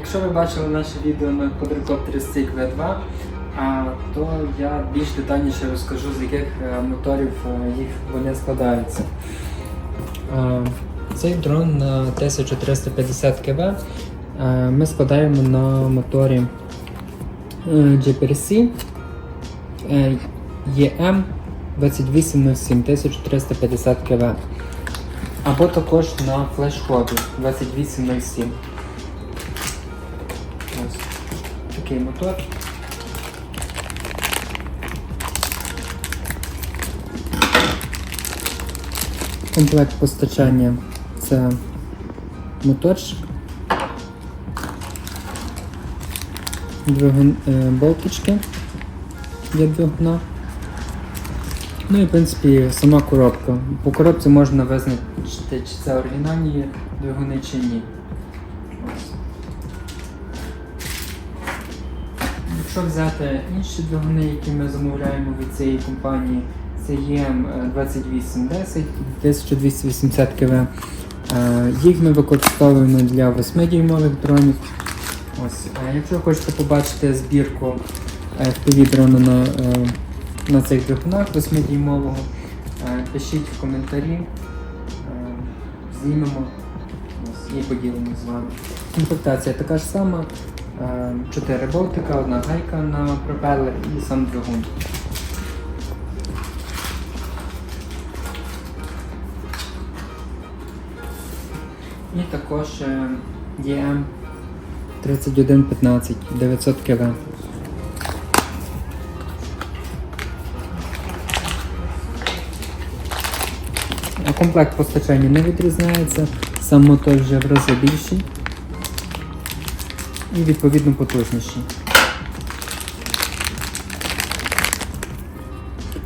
Якщо ви бачили наше відео на квадрокоптері Stick V2, то я більш детальніше розкажу, з яких е, моторів е, їх вони складаються. Цей дрон на 1350 кВт е, ми складаємо на моторі е, GPRC е, EM 2807 1350 кВт. Або також на флеш-хобі 2807. Такий мотор. Комплект постачання це моторчик, двигун, е, болтички для двигуна. Ну і в принципі сама коробка. По коробці можна визначити, чи це оригінальні двигуни чи ні. Якщо взяти інші двигуни, які ми замовляємо від цієї компанії, це ЄМ 2810 1280 кВт. Е, Їх ми використовуємо для 8-дюймових дронів. Ось. Якщо хочете побачити збірку FPV дрона на, е, на цих двигунах 8-дюймового, е, пишіть в коментарі, знімемо і поділимось з вами. Комплектація така ж сама. 4 болтика, одна гайка на пропелер і сам двигун. І також е, EM 3115 900 кВт. А Комплект постачання не відрізняється, сам мотор вже в рази більший і відповідно потужніший.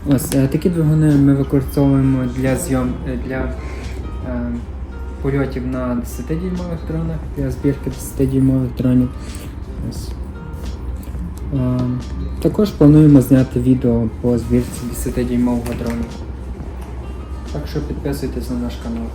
Ось е, такі двигуни ми використовуємо для зйом е, для е, польотів на 10-дюймових дронах, для збірки 10-дюймових дронів. Ось. Е, також плануємо зняти відео по збірці 10-дюймового дрону. Так що підписуйтесь на наш канал.